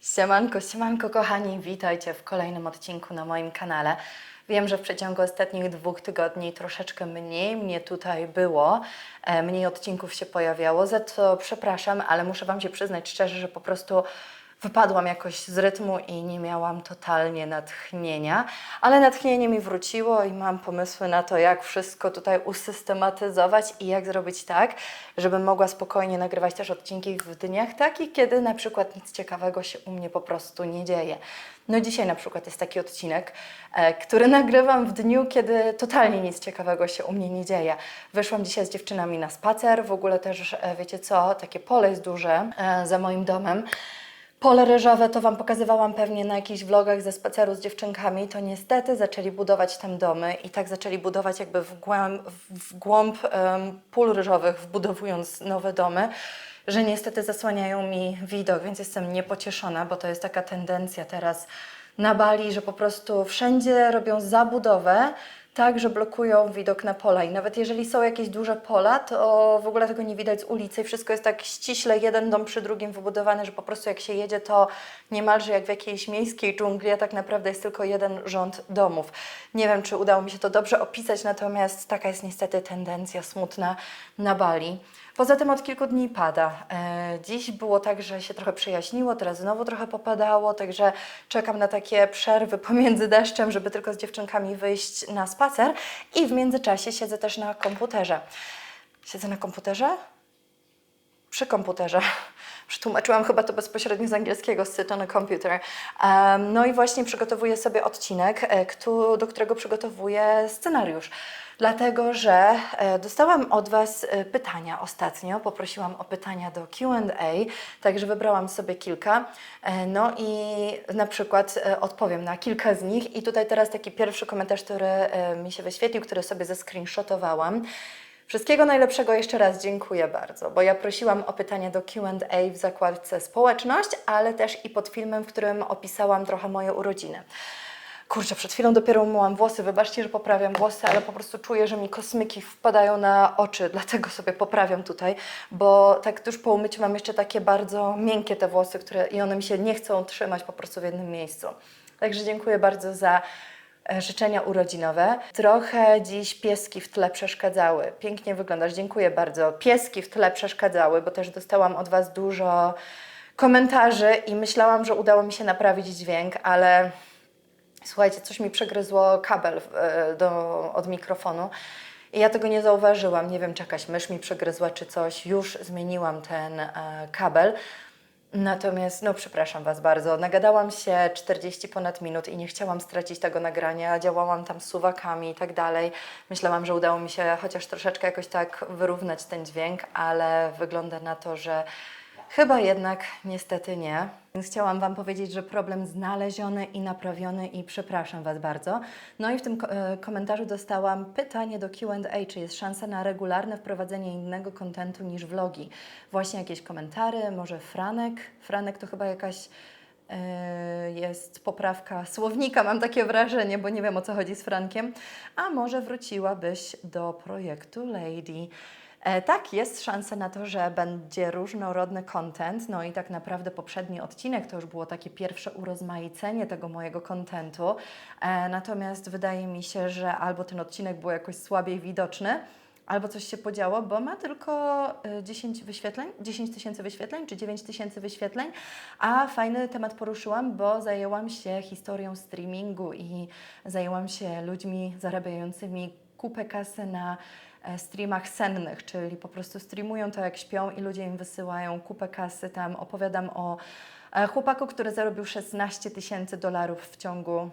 Siemanko, siemanko kochani, witajcie w kolejnym odcinku na moim kanale. Wiem, że w przeciągu ostatnich dwóch tygodni troszeczkę mniej mnie tutaj było, e, mniej odcinków się pojawiało, za co przepraszam, ale muszę Wam się przyznać szczerze, że po prostu wypadłam jakoś z rytmu i nie miałam totalnie natchnienia, ale natchnienie mi wróciło i mam pomysły na to, jak wszystko tutaj usystematyzować i jak zrobić tak, żebym mogła spokojnie nagrywać też odcinki w dniach takich, kiedy na przykład nic ciekawego się u mnie po prostu nie dzieje. No dzisiaj na przykład jest taki odcinek, e, który nagrywam w dniu, kiedy totalnie nic ciekawego się u mnie nie dzieje. Wyszłam dzisiaj z dziewczynami na spacer, w ogóle też, e, wiecie co, takie pole jest duże e, za moim domem. Pole ryżowe to Wam pokazywałam pewnie na jakichś vlogach ze spaceru z dziewczynkami, to niestety zaczęli budować tam domy i tak zaczęli budować jakby w głąb, w głąb em, pól ryżowych, wbudowując nowe domy, że niestety zasłaniają mi widok, więc jestem niepocieszona, bo to jest taka tendencja teraz na Bali, że po prostu wszędzie robią zabudowę, tak, że blokują widok na pola. I nawet jeżeli są jakieś duże pola, to w ogóle tego nie widać z ulicy wszystko jest tak ściśle jeden dom przy drugim wybudowany, że po prostu jak się jedzie, to niemalże jak w jakiejś miejskiej dżungli, a tak naprawdę jest tylko jeden rząd domów. Nie wiem, czy udało mi się to dobrze opisać, natomiast taka jest niestety tendencja smutna na Bali. Poza tym od kilku dni pada. E, dziś było tak, że się trochę przejaśniło, teraz znowu trochę popadało, także czekam na takie przerwy pomiędzy deszczem, żeby tylko z dziewczynkami wyjść na spacer i w międzyczasie siedzę też na komputerze. Siedzę na komputerze? Przy komputerze. Przetłumaczyłam chyba to bezpośrednio z angielskiego, sit on a computer. Um, no i właśnie przygotowuję sobie odcinek, e, kto, do którego przygotowuję scenariusz. Dlatego, że e, dostałam od Was e, pytania ostatnio, poprosiłam o pytania do QA, także wybrałam sobie kilka. No i na przykład odpowiem na kilka z nich. I tutaj teraz taki pierwszy komentarz, który mi się wyświetlił, który sobie zescreenshotowałam. Wszystkiego najlepszego jeszcze raz dziękuję bardzo, bo ja prosiłam o pytania do QA w zakładce społeczność, ale też i pod filmem, w którym opisałam trochę moje urodziny. Kurczę, przed chwilą dopiero umyłam włosy, wybaczcie, że poprawiam włosy, ale po prostu czuję, że mi kosmyki wpadają na oczy, dlatego sobie poprawiam tutaj, bo tak tuż po umyciu mam jeszcze takie bardzo miękkie te włosy, które i one mi się nie chcą trzymać po prostu w jednym miejscu. Także dziękuję bardzo za życzenia urodzinowe. Trochę dziś pieski w tle przeszkadzały. Pięknie wyglądasz, dziękuję bardzo. Pieski w tle przeszkadzały, bo też dostałam od Was dużo komentarzy i myślałam, że udało mi się naprawić dźwięk, ale słuchajcie, coś mi przegryzło kabel e, do, od mikrofonu. I ja tego nie zauważyłam. Nie wiem, czy jakaś mysz mi przegryzła, czy coś. Już zmieniłam ten e, kabel. Natomiast, no przepraszam Was bardzo, nagadałam się 40 ponad minut i nie chciałam stracić tego nagrania, działałam tam suwakami i tak dalej. Myślałam, że udało mi się chociaż troszeczkę jakoś tak wyrównać ten dźwięk, ale wygląda na to, że chyba jednak niestety nie. Więc chciałam Wam powiedzieć, że problem znaleziony i naprawiony i przepraszam Was bardzo. No i w tym e, komentarzu dostałam pytanie do Q&A, czy jest szansa na regularne wprowadzenie innego kontentu niż vlogi. Właśnie jakieś komentary, może Franek. Franek to chyba jakaś e, jest poprawka słownika, mam takie wrażenie, bo nie wiem o co chodzi z Frankiem. A może wróciłabyś do projektu Lady? E, tak, jest szansa na to, że będzie różnorodny content. No i tak naprawdę poprzedni odcinek to już było takie pierwsze urozmaicenie tego mojego contentu. E, natomiast wydaje mi się, że albo ten odcinek był jakoś słabiej widoczny, albo coś się podziało, bo ma tylko e, 10 wyświetleń, 10 tysięcy wyświetleń czy 9 tysięcy wyświetleń, a fajny temat poruszyłam, bo zajęłam się historią streamingu i zajęłam się ludźmi zarabiającymi kupę kasy na streamach sennych, czyli po prostu streamują to jak śpią i ludzie im wysyłają kupę kasy. Tam opowiadam o e, chłopaku, który zarobił 16 tysięcy dolarów w ciągu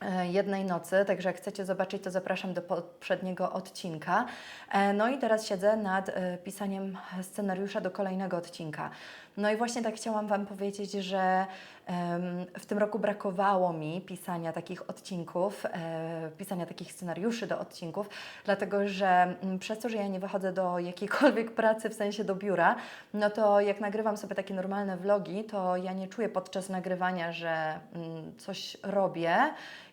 e, jednej nocy, także jak chcecie zobaczyć, to zapraszam do poprzedniego odcinka. E, No i teraz siedzę nad e, pisaniem scenariusza do kolejnego odcinka. No i właśnie tak chciałam Wam powiedzieć, że w tym roku brakowało mi pisania takich odcinków, e, pisania takich scenariuszy do odcinków, dlatego że mm, przez to, że ja nie wychodzę do jakiejkolwiek pracy, w sensie do biura, no to jak nagrywam sobie takie normalne vlogi, to ja nie czuję podczas nagrywania, że mm, coś robię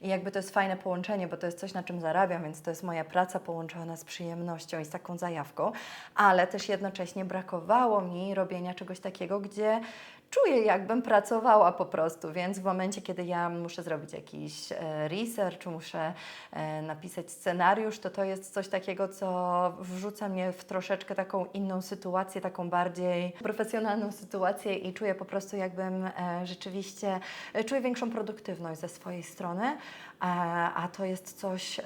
i jakby to jest fajne połączenie, bo to jest coś, na czym zarabiam, więc to jest moja praca połączona z przyjemnością i z taką zajawką, ale też jednocześnie brakowało mi robienia czegoś takiego, gdzie czuję, jakbym pracowała po prostu, więc w momencie, kiedy ja muszę zrobić jakiś e, research, muszę e, napisać scenariusz, to to jest coś takiego, co wrzuca mnie w troszeczkę taką inną sytuację, taką bardziej profesjonalną sytuację i czuję po prostu, jakbym e, rzeczywiście czuję większą produktywność ze swojej strony, a, a to jest coś,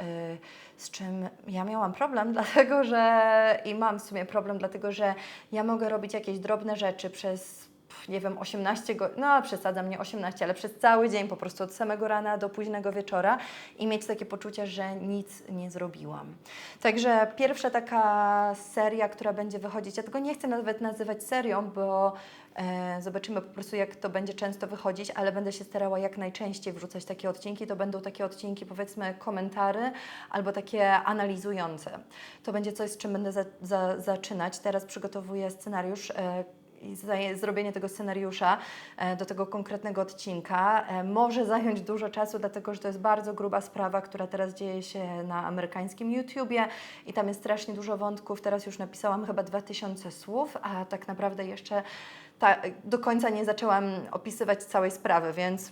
z czym ja miałam problem, dlatego że i mam w sumie problem, dlatego że ja mogę robić jakieś drobne rzeczy przez nie wiem, 18 godzin, no przesadzam, nie 18, ale przez cały dzień, po prostu od samego rana do późnego wieczora i mieć takie poczucie, że nic nie zrobiłam. Także pierwsza taka seria, która będzie wychodzić, ja tego nie chcę nawet nazywać serią, bo zobaczymy po prostu, jak to będzie często wychodzić, ale będę się starała jak najczęściej wrzucać takie odcinki. To będą takie odcinki, powiedzmy, komentary albo takie analizujące. To będzie coś, z czym będę za, za, zaczynać. Teraz przygotowuję scenariusz. E, i zrobienie tego scenariusza e, do tego konkretnego odcinka e, może zająć dużo czasu, dlatego że to jest bardzo gruba sprawa, która teraz dzieje się na amerykańskim YouTubie i tam jest strasznie dużo wątków. Teraz już napisałam chyba 2000 słów, a tak naprawdę jeszcze ta, do końca nie zaczęłam opisywać całej sprawy, więc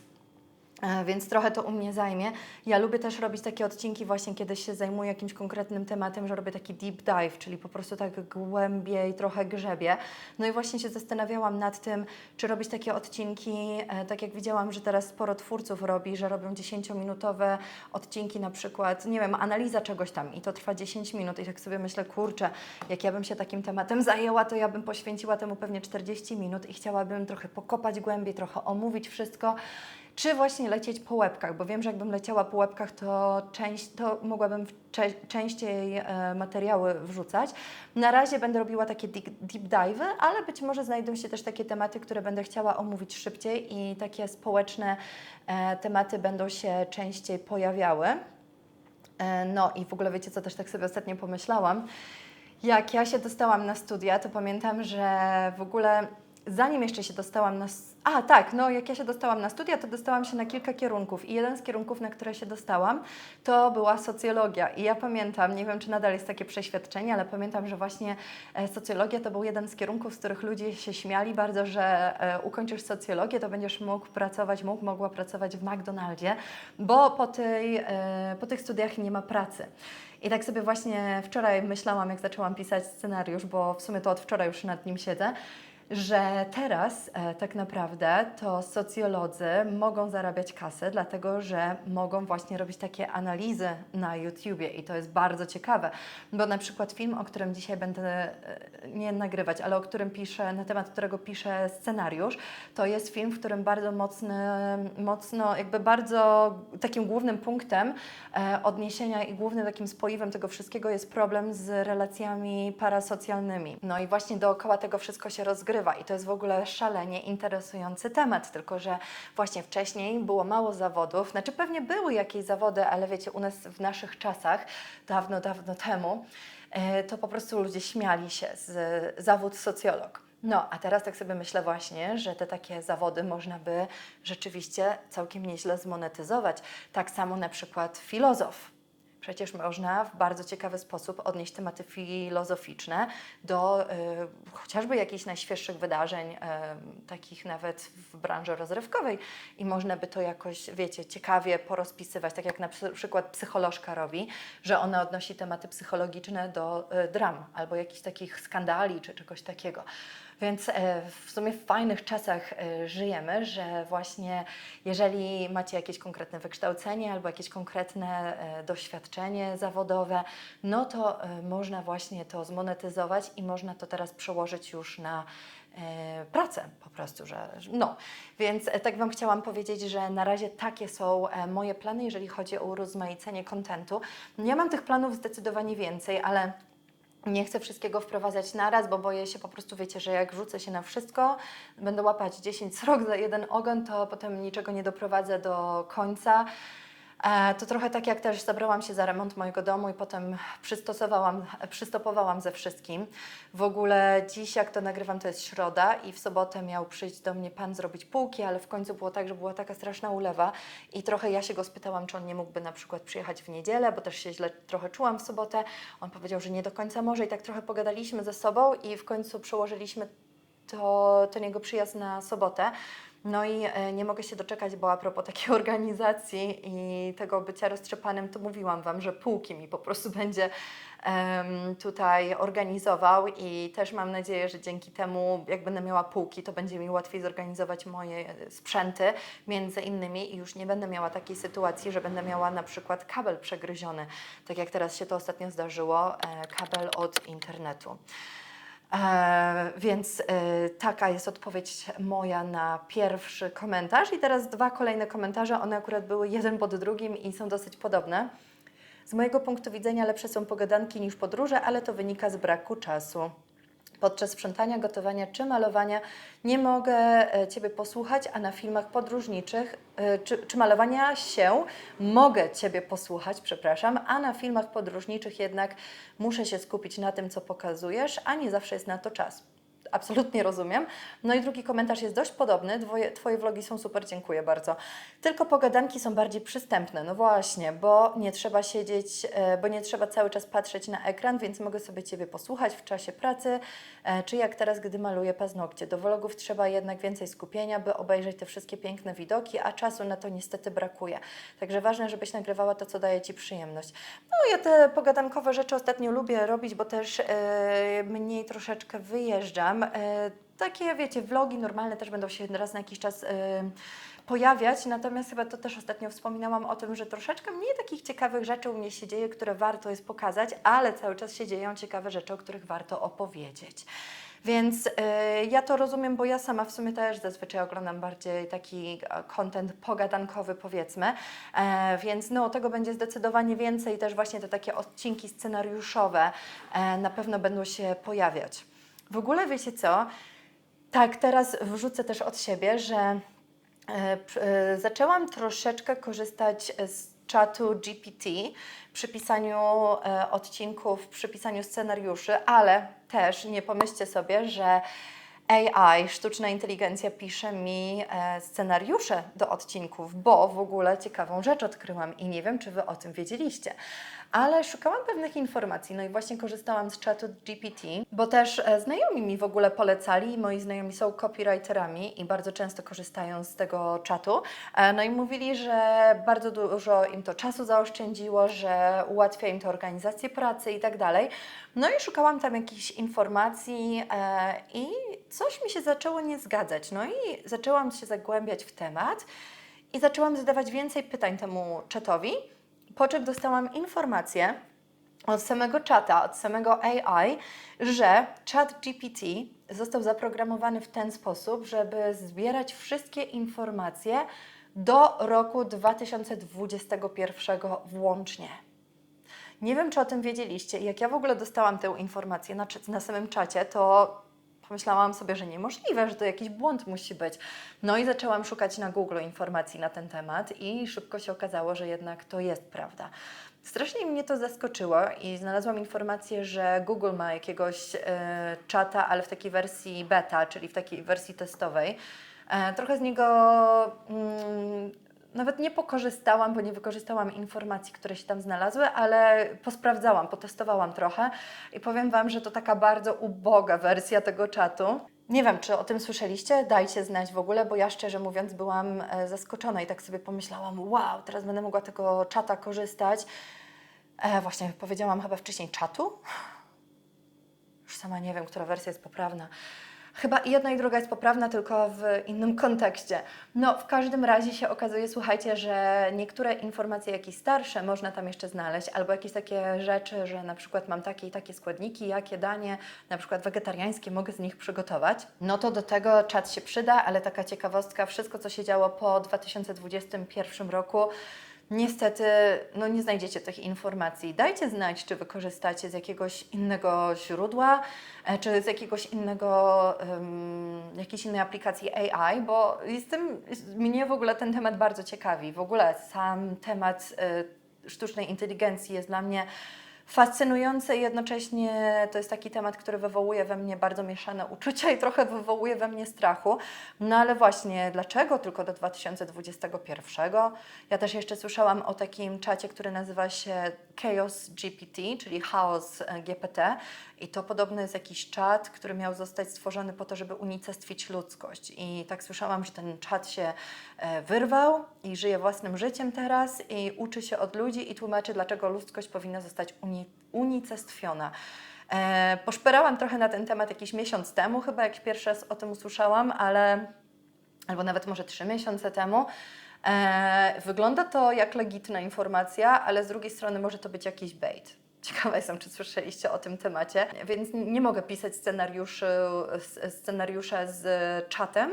Więc trochę to u mnie zajmie. Ja lubię też robić takie odcinki właśnie, kiedy się zajmuję jakimś konkretnym tematem, że robię taki deep dive, czyli po prostu tak głębiej trochę grzebie. No i właśnie się zastanawiałam nad tym, czy robić takie odcinki, e, tak jak widziałam, że teraz sporo twórców robi, że robią 10-minutowe odcinki na przykład, nie wiem, analiza czegoś tam i to trwa 10 minut i tak sobie myślę, kurczę, jak ja bym się takim tematem zajęła, to ja bym poświęciła temu pewnie 40 minut i chciałabym trochę pokopać głębiej, trochę omówić wszystko czy właśnie lecieć po łebkach, bo wiem, że jakbym leciała po łebkach, to, część, to mogłabym częściej e, materiały wrzucać. Na razie będę robiła takie deep, dive'y, ale być może znajdą się też takie tematy, które będę chciała omówić szybciej i takie społeczne e, tematy będą się częściej pojawiały. E, No i w ogóle wiecie, co też tak sobie ostatnio pomyślałam? Jak ja się dostałam na studia, to pamiętam, że w ogóle zanim jeszcze się dostałam na. A, tak, no jak ja się dostałam na studia, to dostałam się na kilka kierunków i jeden z kierunków, na które się dostałam, to była socjologia. I ja pamiętam, nie wiem czy nadal jest takie przeświadczenie, ale pamiętam, że właśnie e, socjologia to był jeden z kierunków, z których ludzie się śmiali bardzo, że e, ukończysz socjologię, to będziesz mógł pracować, mógł, mogła pracować w McDonaldzie, bo po, tej, e, po tych studiach nie ma pracy. I tak sobie właśnie wczoraj myślałam, jak zaczęłam pisać scenariusz, bo w sumie to od wczoraj już nad nim siedzę, że teraz e, tak naprawdę to socjolodzy mogą zarabiać kasę, dlatego że mogą właśnie robić takie analizy na YouTubie i to jest bardzo ciekawe, bo na przykład film, o którym dzisiaj będę e, nie nagrywać, ale o którym piszę, na temat którego piszę scenariusz, to jest film, w którym bardzo mocny, mocno, jakby bardzo takim głównym punktem e, odniesienia i głównym takim spoiwem tego wszystkiego jest problem z relacjami parasocjalnymi. No i właśnie dookoła tego wszystko się rozgrywa i to jest w ogóle szalenie interesujący temat, tylko że właśnie wcześniej było mało zawodów, znaczy pewnie były jakieś zawody, ale wiecie, u nas w naszych czasach, dawno, dawno temu, e, to po prostu ludzie śmiali się z zawód socjolog. No, a teraz tak sobie myślę właśnie, że te takie zawody można by rzeczywiście całkiem nieźle zmonetyzować. Tak samo na przykład filozof. Przecież można w bardzo ciekawy sposób odnieść tematy filozoficzne do y, chociażby jakichś najświeższych wydarzeń, y, takich nawet w branży rozrywkowej i można by to jakoś, wiecie, ciekawie porozpisywać, tak jak na przy- przykład psycholożka robi, że ona odnosi tematy psychologiczne do y, dram albo jakichś takich skandali czy czegoś takiego. Więc e, w sumie w fajnych czasach e, żyjemy, że właśnie jeżeli macie jakieś konkretne wykształcenie albo jakieś konkretne e, doświadczenie zawodowe, no to można właśnie to zmonetyzować i można to teraz przełożyć już na pracę po prostu, że no. Więc tak Wam chciałam powiedzieć, że na razie takie są moje plany, jeżeli chodzi o urozmaicenie kontentu. Ja mam tych planów zdecydowanie więcej, ale nie chcę wszystkiego wprowadzać naraz, bo boję się po prostu, wiecie, że jak rzucę się na wszystko, będę łapać 10 srok za jeden ogon, to potem niczego nie doprowadzę do końca. E, To trochę tak jak też zabrałam się za remont mojego domu i potem przystosowałam, przystopowałam ze wszystkim. W ogóle dziś, jak to nagrywam, to jest środa i w sobotę miał przyjść do mnie pan zrobić półki, ale w końcu było tak, że była taka straszna ulewa i trochę ja się go spytałam, czy on nie mógłby na przykład przyjechać w niedzielę, bo też się źle trochę czułam w sobotę. On powiedział, że nie do końca może i tak trochę pogadaliśmy ze sobą i w końcu przełożyliśmy to ten jego przyjazd na sobotę. No i e, nie mogę się doczekać, bo a propos takiej organizacji i tego bycia roztrzepanym, to mówiłam Wam, że półki mi po prostu będzie tutaj organizował i też mam nadzieję, że dzięki temu, jak będę miała półki, to będzie mi łatwiej zorganizować moje sprzęty, między innymi i już nie będę miała takiej sytuacji, że będę miała na przykład kabel przegryziony, tak jak teraz się to ostatnio zdarzyło, e, kabel od internetu. E, więc e, taka jest odpowiedź moja na pierwszy komentarz. I teraz dwa kolejne komentarze. One akurat były jeden pod drugim i są dosyć podobne. Z mojego punktu widzenia lepsze są pogadanki niż podróże, ale to wynika z braku czasu. Podczas sprzątania, gotowania czy malowania nie mogę e, Ciebie posłuchać, a na filmach podróżniczych, e, czy, czy malowania się mogę Ciebie posłuchać, przepraszam, a na filmach podróżniczych jednak muszę się skupić na tym, co pokazujesz, a nie zawsze jest na to czas. Absolutnie rozumiem. No i drugi komentarz jest dość podobny. Twoje, twoje vlogi są super, dziękuję bardzo. Tylko pogadanki są bardziej przystępne. No właśnie, bo nie trzeba siedzieć, e, bo nie trzeba cały czas patrzeć na ekran, więc mogę sobie Ciebie posłuchać w czasie pracy, e, czy jak teraz, gdy maluję paznokcie. Do vlogów trzeba jednak więcej skupienia, by obejrzeć te wszystkie piękne widoki, a czasu na to niestety brakuje. Także ważne, żebyś nagrywała to, co daje Ci przyjemność. No ja te pogadankowe rzeczy ostatnio lubię robić, bo też e, mniej troszeczkę wyjeżdżam. E, takie, wiecie, vlogi normalne też będą się raz na jakiś czas e, pojawiać, natomiast chyba to też ostatnio wspominałam o tym, że troszeczkę mniej takich ciekawych rzeczy u mnie się dzieje, które warto jest pokazać, ale cały czas się dzieją ciekawe rzeczy, o których warto opowiedzieć. Więc e, ja to rozumiem, bo ja sama w sumie też zazwyczaj oglądam bardziej taki content pogadankowy, powiedzmy. E, więc no, tego będzie zdecydowanie więcej. Też właśnie te takie odcinki scenariuszowe e, na pewno będą się pojawiać. W ogóle wiecie co? Tak, teraz wrzucę też od siebie, że e, e, zaczęłam troszeczkę korzystać z czatu GPT przy pisaniu e, odcinków, przy pisaniu scenariuszy, ale też nie pomyślcie sobie, że AI, sztuczna inteligencja pisze mi scenariusze do odcinków, bo w ogóle ciekawą rzecz odkryłam i nie wiem, czy Wy o tym wiedzieliście. Ale szukałam pewnych informacji, no i właśnie korzystałam z czatu GPT, bo też e, znajomi mi w ogóle polecali, moi znajomi są copywriterami i bardzo często korzystają z tego czatu. E, No i mówili, że bardzo dużo im to czasu zaoszczędziło, że ułatwia im to organizację pracy i tak dalej. No i szukałam tam jakichś informacji e, i coś mi się zaczęło nie zgadzać. No i zaczęłam się zagłębiać w temat i zaczęłam zadawać więcej pytań temu czatowi, po czym dostałam informację od samego czata, od samego AI, że chat GPT został zaprogramowany w ten sposób, żeby zbierać wszystkie informacje do roku 2021 włącznie. Nie wiem, czy o tym wiedzieliście. Jak ja w ogóle dostałam tę informację na, na samym czacie, to pomyślałam sobie, że niemożliwe, że to jakiś błąd musi być. No i zaczęłam szukać na Google informacji na ten temat i szybko się okazało, że jednak to jest prawda. Strasznie mnie to zaskoczyło i znalazłam informację, że Google ma jakiegoś e, czata, ale w takiej wersji beta, czyli w takiej wersji testowej. E, trochę z niego mm, nawet nie pokorzystałam, bo nie wykorzystałam informacji, które się tam znalazły, ale posprawdzałam, potestowałam trochę i powiem Wam, że to taka bardzo uboga wersja tego czatu. Nie wiem, czy o tym słyszeliście, dajcie znać w ogóle, bo ja szczerze mówiąc byłam e, zaskoczona i tak sobie pomyślałam, wow, teraz będę mogła tego czata korzystać. E, właśnie powiedziałam chyba wcześniej czatu. Już sama nie wiem, która wersja jest poprawna. Chyba i jedna i druga jest poprawna, tylko w innym kontekście. No, w każdym razie się okazuje, słuchajcie, że niektóre informacje jakieś starsze można tam jeszcze znaleźć, albo jakieś takie rzeczy, że na przykład mam takie i takie składniki, jakie danie, na przykład wegetariańskie, mogę z nich przygotować. No to do tego czat się przyda, ale taka ciekawostka, wszystko co się działo po 2021 roku, Niestety, no nie znajdziecie tych informacji. Dajcie znać, czy wykorzystacie z jakiegoś innego źródła, e, czy z jakiegoś innego, um, jakiejś innej aplikacji AI, bo jestem, mnie w ogóle ten temat bardzo ciekawi. W ogóle sam temat e, sztucznej inteligencji jest dla mnie fascynujący i jednocześnie to jest taki temat, który wywołuje we mnie bardzo mieszane uczucia i trochę wywołuje we mnie strachu. No ale właśnie, dlaczego tylko do 2021? Ja też jeszcze słyszałam o takim czacie, który nazywa się Chaos GPT, czyli Chaos GPT I to podobno jest jakiś czat, który miał zostać stworzony po to, żeby unicestwić ludzkość. I tak słyszałam, że ten czat się e, wyrwał i żyje własnym życiem teraz i uczy się od ludzi i tłumaczy, dlaczego ludzkość powinna zostać uni unicestwiona. E, poszperałam trochę na ten temat jakiś miesiąc temu, chyba jak pierwszy raz o tym usłyszałam, ale albo nawet może trzy miesiące temu. E, wygląda to jak legitna informacja, ale z drugiej strony może to być jakiś bait. Ciekawa jestem, czy słyszeliście o tym temacie, więc nie mogę pisać scenariuszy, scenariusza z czatem,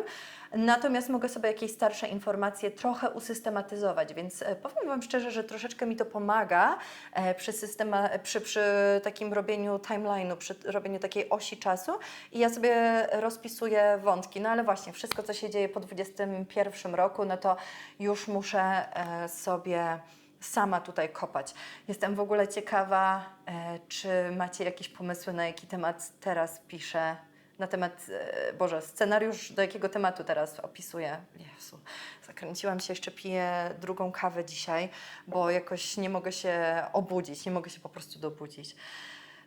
natomiast mogę sobie jakieś starsze informacje trochę usystematyzować, więc e, powiem Wam szczerze, że troszeczkę mi to pomaga e, przy, systema, przy, przy takim robieniu timeline'u, przy robieniu takiej osi czasu i ja sobie rozpisuję wątki, no ale właśnie wszystko, co się dzieje po 21 roku, no to już muszę e, sobie sama tutaj kopać. Jestem w ogóle ciekawa, czy macie jakieś pomysły, na jaki temat teraz piszę. Na temat, e, Boże, scenariusz do jakiego tematu teraz opisuję. Jezu, zakręciłam się, jeszcze piję drugą kawę dzisiaj, bo jakoś nie mogę się obudzić, nie mogę się po prostu dobudzić.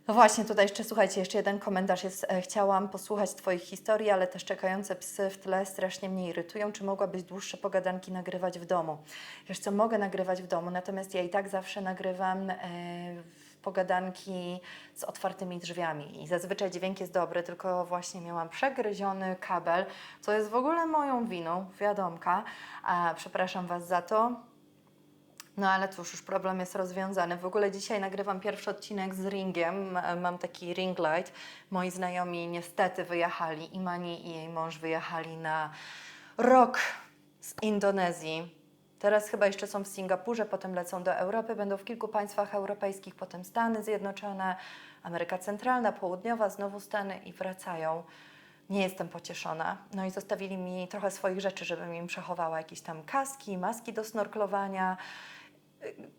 No właśnie, tutaj jeszcze słuchajcie, jeszcze jeden komentarz jest. E, chciałam posłuchać Twoich historii, ale też czekające psy w tle strasznie mnie irytują. Czy mogłabyś dłuższe pogadanki nagrywać w domu? Wiesz co, mogę nagrywać w domu, natomiast ja i tak zawsze nagrywam e, w pogadanki z otwartymi drzwiami i zazwyczaj dźwięk jest dobry, tylko właśnie miałam przegryziony kabel, co jest w ogóle moją winą, wiadomka. A, przepraszam Was za to. No ale cóż, już problem jest rozwiązany. W ogóle dzisiaj nagrywam pierwszy odcinek z ringiem. Mam taki ring light. Moi znajomi niestety wyjechali, Imani i jej mąż wyjechali na rok z Indonezji. Teraz chyba jeszcze są w Singapurze, potem lecą do Europy, będą w kilku państwach europejskich, potem Stany Zjednoczone, Ameryka Centralna, Południowa, znowu Stany i wracają. Nie jestem pocieszona. No i zostawili mi trochę swoich rzeczy, żebym im przechowała jakieś tam kaski, maski do snorklowania.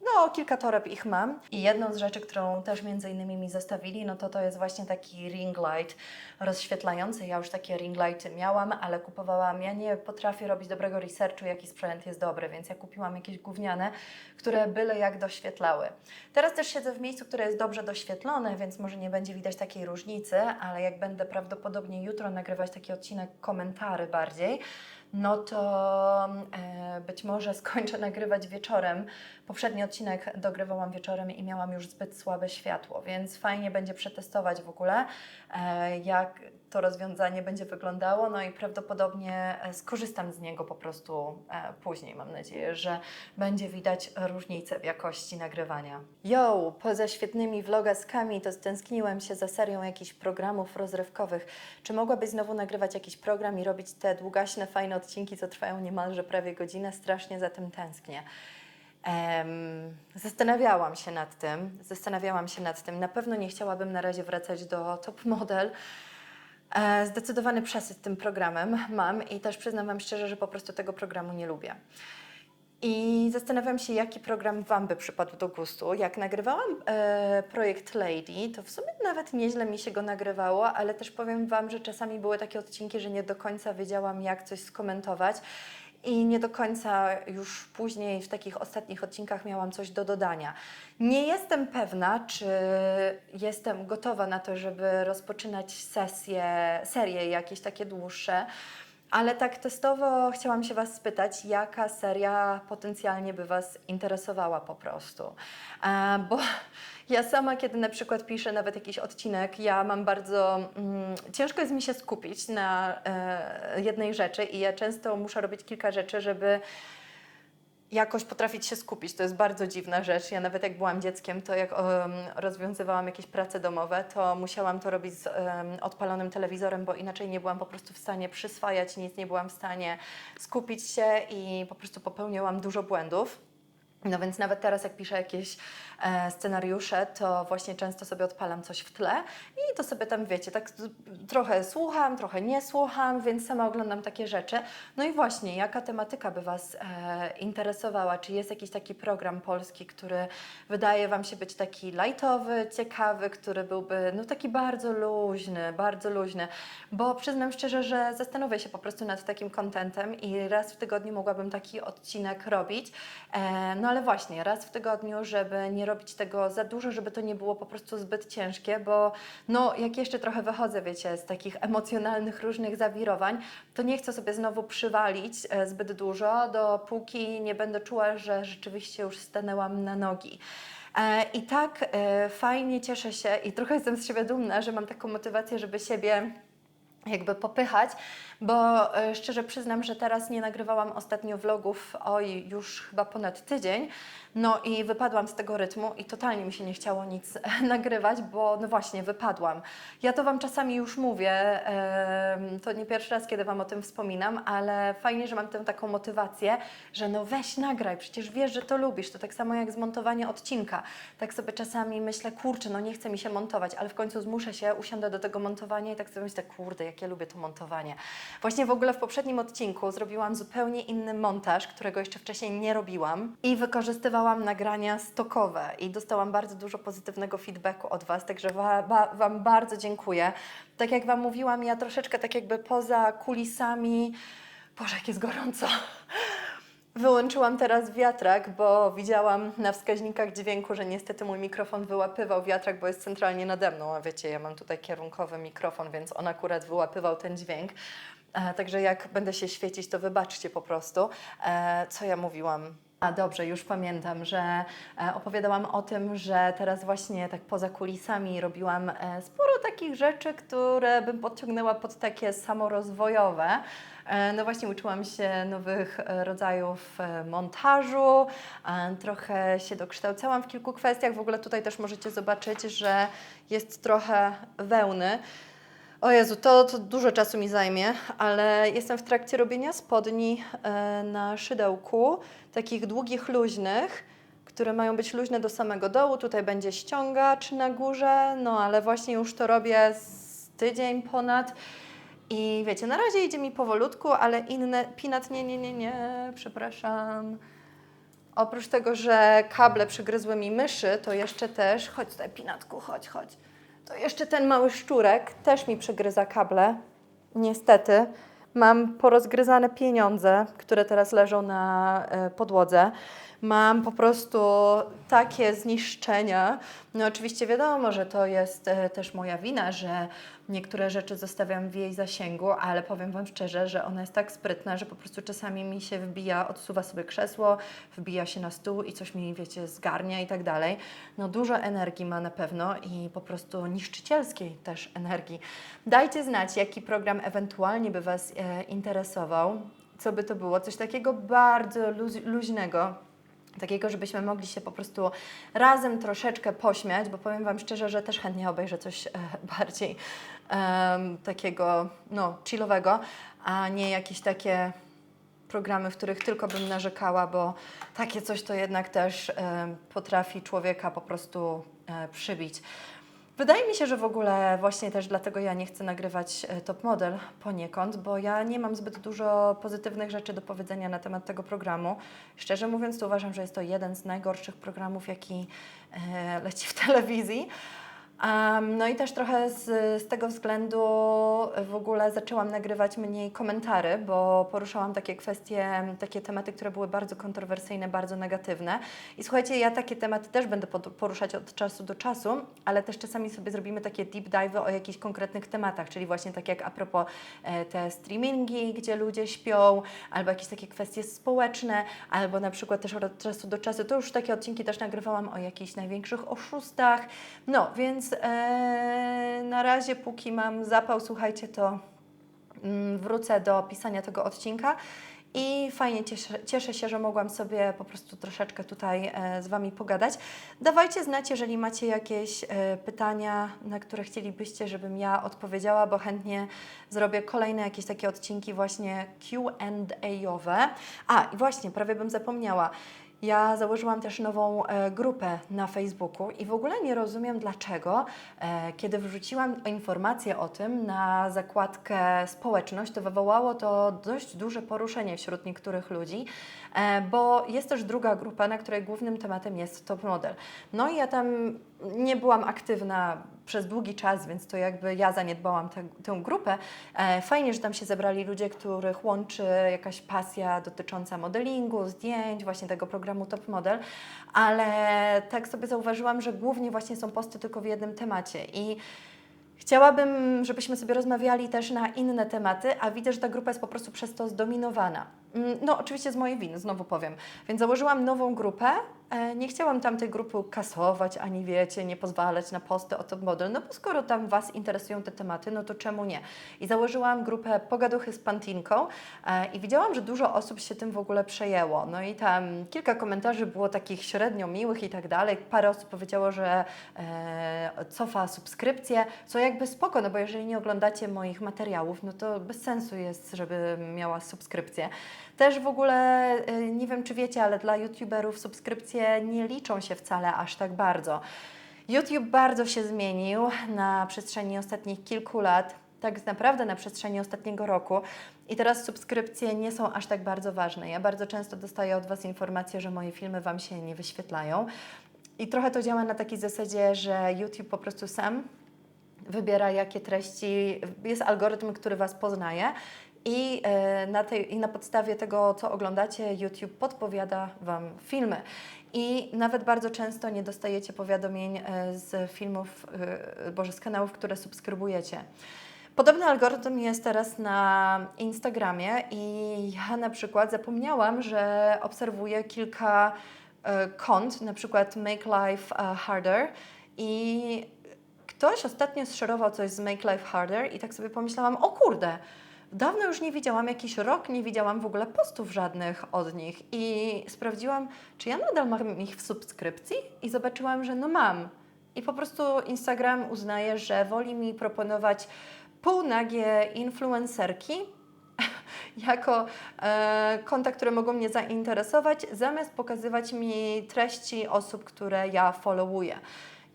No, kilka toreb ich mam. I jedną z rzeczy, którą też między innymi mi zostawili, no to to jest właśnie taki ring light rozświetlający. Ja już takie ring lighty miałam, ale kupowałam. Ja nie potrafię robić dobrego researchu, jaki sprzęt jest dobry, więc ja kupiłam jakieś gówniane, które byle jak doświetlały. Teraz też siedzę w miejscu, które jest dobrze doświetlone, więc może nie będzie widać takiej różnicy, ale jak będę prawdopodobnie jutro nagrywać taki odcinek komentary bardziej, no to e, być może skończę nagrywać wieczorem. Poprzedni odcinek dogrywałam wieczorem i miałam już zbyt słabe światło, więc fajnie będzie przetestować w ogóle, e, jak to rozwiązanie będzie wyglądało, no i prawdopodobnie e, skorzystam z niego po prostu później. Mam nadzieję, że będzie widać różnicę w jakości nagrywania. Yo, poza świetnymi vlogaskami to stęskniłem się za serią jakichś programów rozrywkowych. Czy mogłabyś znowu nagrywać jakiś program i robić te długaśne, fajne odcinki, co trwają niemalże prawie godzinę? Strasznie za tym tęsknię. Em, zastanawiałam się nad tym, zastanawiałam się nad tym. Na pewno nie chciałabym na razie wracać do top model. E, zdecydowany przesyt tym programem mam i też przyznam Wam szczerze, że po prostu tego programu nie lubię. I zastanawiam się, jaki program Wam by przypadł do gustu. Jak nagrywałam e, projekt Lady, to w sumie nawet nieźle mi się go nagrywało, ale też powiem Wam, że czasami były takie odcinki, że nie do końca wiedziałam, jak coś skomentować. I nie do końca już później w takich ostatnich odcinkach miałam coś do dodania. Nie jestem pewna, czy jestem gotowa na to, żeby rozpoczynać sesje, serie jakieś takie dłuższe. Ale tak testowo chciałam się Was spytać, jaka seria potencjalnie by Was interesowała po prostu. E, bo ja sama, kiedy na przykład piszę nawet jakiś odcinek, ja mam bardzo. Mm, ciężko jest mi się skupić na e, jednej rzeczy i ja często muszę robić kilka rzeczy, żeby jakoś potrafić się skupić. To jest bardzo dziwna rzecz. Ja nawet jak byłam dzieckiem, to jak um, rozwiązywałam jakieś prace domowe, to musiałam to robić z um, odpalonym telewizorem, bo inaczej nie byłam po prostu w stanie przyswajać nic, nie byłam w stanie skupić się i po prostu popełniałam dużo błędów. No więc nawet teraz, jak piszę jakieś e, scenariusze, to właśnie często sobie odpalam coś w tle i to sobie tam, wiecie, tak trochę słucham, trochę nie słucham, więc sama oglądam takie rzeczy. No i właśnie, jaka tematyka by Was e, interesowała? Czy jest jakiś taki program polski, który wydaje Wam się być taki lightowy, ciekawy, który byłby no taki bardzo luźny, bardzo luźny? Bo przyznam szczerze, że zastanowię się po prostu nad takim kontentem i raz w tygodniu mogłabym taki odcinek robić. E, no ale ale właśnie raz w tygodniu, żeby nie robić tego za dużo, żeby to nie było po prostu zbyt ciężkie, bo no jak jeszcze trochę wychodzę, wiecie, z takich emocjonalnych różnych zawirowań, to nie chcę sobie znowu przywalić e, zbyt dużo, dopóki nie będę czuła, że rzeczywiście już stanęłam na nogi. E, I tak e, fajnie cieszę się i trochę jestem z siebie dumna, że mam taką motywację, żeby siebie jakby popychać, bo e, szczerze przyznam, że teraz nie nagrywałam ostatnio vlogów, oj, już chyba ponad tydzień, no i wypadłam z tego rytmu i totalnie mi się nie chciało nic e, nagrywać, bo no właśnie, wypadłam. Ja to Wam czasami już mówię, to nie pierwszy raz, kiedy Wam o tym wspominam, ale fajnie, że mam tę taką motywację, że no weź nagraj, przecież wiesz, że to lubisz, to tak samo jak zmontowanie odcinka. Tak sobie czasami myślę, kurczę, no nie chce mi się montować, ale w końcu zmuszę się, usiądę do tego montowania i tak sobie myślę, kurde, jak ja lubię to montowanie. Właśnie w ogóle w poprzednim odcinku zrobiłam zupełnie inny montaż, którego jeszcze wcześniej nie robiłam i wykorzystywałam nagrania stokowe i dostałam bardzo dużo pozytywnego feedbacku od Was, także wa, ba, Wam bardzo dziękuję. Tak jak Wam mówiłam, ja troszeczkę tak jakby poza kulisami, Boże, jak jest gorąco. Wyłączyłam teraz wiatrak, bo widziałam na wskaźnikach dźwięku, że niestety mój mikrofon wyłapywał wiatrak, bo jest centralnie nade mną, a wiecie, ja mam tutaj kierunkowy mikrofon, więc on akurat wyłapywał ten dźwięk. E, także jak będę się świecić, to wybaczcie po prostu. E, co ja mówiłam? A dobrze, już pamiętam, że e, opowiadałam o tym, że teraz właśnie tak poza kulisami robiłam sporo takich rzeczy, które bym podciągnęła pod takie samorozwojowe. No właśnie uczyłam się nowych rodzajów montażu, trochę się dokształcałam w kilku kwestiach. W ogóle tutaj też możecie zobaczyć, że jest trochę wełny. O Jezu, to, to dużo czasu mi zajmie, ale jestem w trakcie robienia spodni e, na szydełku, takich długich, luźnych, które mają być luźne do samego dołu. Tutaj będzie ściągacz na górze, no ale właśnie już to robię z tydzień ponad. I wiecie, na razie idzie mi powolutku, ale inne. Pinat, nie, nie, nie, nie, przepraszam. Oprócz tego, że kable przygryzły mi myszy, to jeszcze też. Chodź tutaj, Pinatku, chodź, chodź. To jeszcze ten mały szczurek też mi przygryza kable. Niestety. Mam porozgryzane pieniądze, które teraz leżą na e, podłodze. Mam po prostu takie zniszczenia. No oczywiście wiadomo, że to jest e, też moja wina, że niektóre rzeczy zostawiam w jej zasięgu, ale powiem Wam szczerze, że ona jest tak sprytna, że po prostu czasami mi się wbija, odsuwa sobie krzesło, wbija się na stół i coś mi, wiecie, zgarnia i tak dalej. No dużo energii ma na pewno i po prostu niszczycielskiej też energii. Dajcie znać, jaki program ewentualnie by Was e, interesował. Co by to było? Coś takiego bardzo luźnego, takiego, żebyśmy mogli się po prostu razem troszeczkę pośmiać, bo powiem Wam szczerze, że też chętnie obejrzę coś e, bardziej em, takiego, no, chillowego, a nie jakieś takie programy, w których tylko bym narzekała, bo takie coś to jednak też em, potrafi człowieka po prostu e, przybić. Wydaje mi się, że w ogóle właśnie też dlatego ja nie chcę nagrywać e, Top Model poniekąd, bo ja nie mam zbyt dużo pozytywnych rzeczy do powiedzenia na temat tego programu. Szczerze mówiąc, to uważam, że jest to jeden z najgorszych programów, jaki e, leci w telewizji. Em, no i też trochę z, z tego względu w ogóle zaczęłam nagrywać mniej komentarzy, bo poruszałam takie kwestie, takie tematy, które były bardzo kontrowersyjne, bardzo negatywne. I słuchajcie, ja takie tematy też będę poruszać od czasu do czasu, ale też czasami sobie zrobimy takie deep dive o jakichś konkretnych tematach, czyli właśnie tak jak a propos e, te streamingi, gdzie ludzie śpią, albo jakieś takie kwestie społeczne, albo na przykład też od czasu do czasu, to już takie odcinki też nagrywałam o jakichś największych oszustach. No, więc e, na razie, póki mam zapał, słuchajcie, to mm, wrócę do pisania tego odcinka. I fajnie cieszę, cieszę się, że mogłam sobie po prostu troszeczkę tutaj e, z Wami pogadać. Dawajcie znać, jeżeli macie jakieś e, pytania, na które chcielibyście, żebym ja odpowiedziała, bo chętnie zrobię kolejne jakieś takie odcinki właśnie Q&A-owe. A, i właśnie, prawie bym zapomniała. Ja założyłam też nową e, grupę na Facebooku i w ogóle nie rozumiem dlaczego, e, kiedy wrzuciłam informację o tym na zakładkę społeczność, to wywołało to dość duże poruszenie wśród niektórych ludzi, e, bo jest też druga grupa, na której głównym tematem jest top model. No i ja tam nie byłam aktywna przez długi czas, więc to jakby ja zaniedbałam tę, tę grupę. E, fajnie, że tam się zebrali ludzie, których łączy jakaś pasja dotycząca modelingu, zdjęć, właśnie tego programu Top Model, ale tak sobie zauważyłam, że głównie właśnie są posty tylko w jednym temacie i Chciałabym, żebyśmy sobie rozmawiali też na inne tematy, a widzę, że ta grupa jest po prostu przez to zdominowana. Mm, No, oczywiście z mojej winy, znowu powiem. Więc założyłam nową grupę. E, Nie chciałam tamtej grupy kasować, ani wiecie, nie pozwalać na posty o top model, no bo skoro tam Was interesują te tematy, no to czemu nie? I założyłam grupę Pogaduchy z Pantinką e, i widziałam, że dużo osób się tym w ogóle przejęło. No i tam kilka komentarzy było takich średnio miłych i tak dalej. Parę osób powiedziało, że e, cofa subskrypcję, co jakby spoko, no bo jeżeli nie oglądacie moich materiałów, no to bez sensu jest, żeby miała subskrypcję. Też w ogóle, e, nie wiem czy wiecie, ale dla youtuberów subskrypcje nie liczą się wcale aż tak bardzo. YouTube bardzo się zmienił na przestrzeni ostatnich kilku lat, tak naprawdę na przestrzeni ostatniego roku. I teraz subskrypcje nie są aż tak bardzo ważne. Ja bardzo często dostaję od Was informacje, że moje filmy Wam się nie wyświetlają. I trochę to działa na takiej zasadzie, że YouTube po prostu sam wybiera, jakie treści. Jest algorytm, który Was poznaje. I e, na, tej, I na podstawie tego, co oglądacie, YouTube podpowiada Wam filmy. I nawet bardzo często nie dostajecie powiadomień e, z filmów, e, boże, z kanałów, które subskrybujecie. Podobny algorytm jest teraz na Instagramie i ja na przykład zapomniałam, że obserwuję kilka kont, na przykład Make Life Harder i ktoś ostatnio szerował coś z Make Life Harder i tak sobie pomyślałam, o kurde, dawno już nie widziałam, jakiś rok nie widziałam w ogóle postów żadnych od nich i sprawdziłam, czy ja nadal mam ich w subskrypcji i zobaczyłam, że no mam. I po prostu Instagram uznaje, że woli mi proponować półnagie influencerki jako e, konta, które mogą mnie zainteresować, zamiast pokazywać mi treści osób, które ja followuję.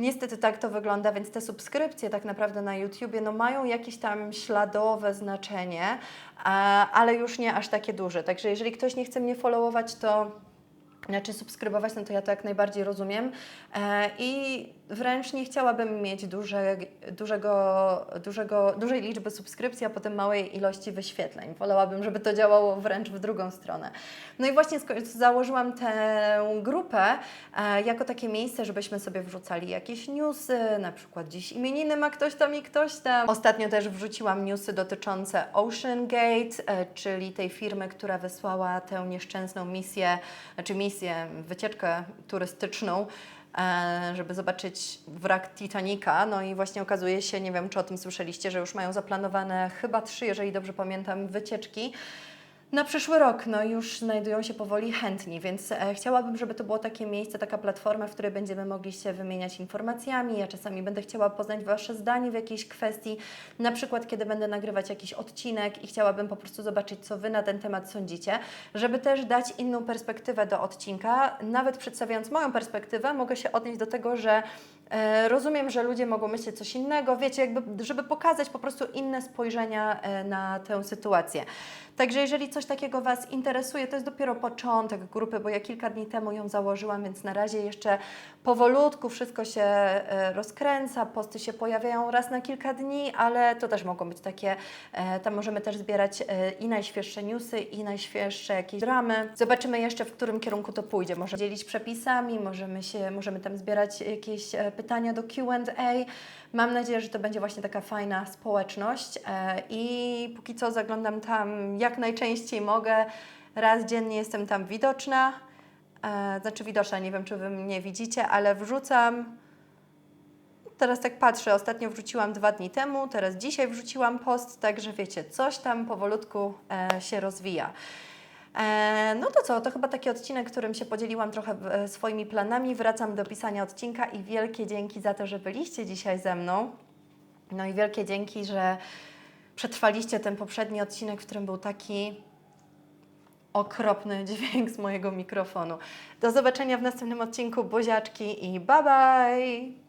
Niestety tak to wygląda, więc te subskrypcje tak naprawdę na YouTubie no, mają jakieś tam śladowe znaczenie, e, ale już nie aż takie duże. Także jeżeli ktoś nie chce mnie followować, to znaczy subskrybować, no to ja to jak najbardziej rozumiem e, i wręcz nie chciałabym mieć duże, dużego, dużego, dużej liczby subskrypcji, a potem małej ilości wyświetleń. Wolałabym, żeby to działało wręcz w drugą stronę. No i właśnie założyłam tę grupę e, jako takie miejsce, żebyśmy sobie wrzucali jakieś newsy, na przykład dziś imieniny ma ktoś tam i ktoś tam. Ostatnio też wrzuciłam newsy dotyczące Ocean Gate, e, czyli tej firmy, która wysłała tę nieszczęsną misję, znaczy misję, wycieczkę turystyczną, żeby zobaczyć wrak Titanica. No i właśnie okazuje się, nie wiem czy o tym słyszeliście, że już mają zaplanowane chyba trzy, jeżeli dobrze pamiętam, wycieczki. Na przyszły rok, no już znajdują się powoli chętni, więc e, chciałabym, żeby to było takie miejsce, taka platforma, w której będziemy mogli się wymieniać informacjami. Ja czasami będę chciała poznać Wasze zdanie w jakiejś kwestii, na przykład kiedy będę nagrywać jakiś odcinek i chciałabym po prostu zobaczyć, co Wy na ten temat sądzicie, żeby też dać inną perspektywę do odcinka. Nawet przedstawiając moją perspektywę, mogę się odnieść do tego, że Rozumiem, że ludzie mogą myśleć coś innego, wiecie, jakby, żeby pokazać po prostu inne spojrzenia e, na tę sytuację. Także jeżeli coś takiego Was interesuje, to jest dopiero początek grupy, bo ja kilka dni temu ją założyłam, więc na razie jeszcze powolutku wszystko się e, rozkręca, posty się pojawiają raz na kilka dni, ale to też mogą być takie, e, tam możemy też zbierać e, i najświeższe newsy, i najświeższe jakieś dramy. Zobaczymy jeszcze, w którym kierunku to pójdzie. Możemy dzielić przepisami, możemy, się, możemy tam zbierać jakieś e, pytania do Q&A. Mam nadzieję, że to będzie właśnie taka fajna społeczność e, i póki co zaglądam tam jak najczęściej mogę. Raz dziennie jestem tam widoczna. E, znaczy widoczna, nie wiem czy Wy mnie widzicie, ale wrzucam. Teraz tak patrzę, ostatnio wrzuciłam dwa dni temu, teraz dzisiaj wrzuciłam post, także wiecie, coś tam powolutku e, się rozwija. E, no to co, to chyba taki odcinek, którym się podzieliłam trochę e, swoimi planami. Wracam do pisania odcinka i wielkie dzięki za to, że byliście dzisiaj ze mną. No i wielkie dzięki, że przetrwaliście ten poprzedni odcinek, w którym był taki okropny dźwięk z mojego mikrofonu. Do zobaczenia w następnym odcinku. Buziaczki i bye bye!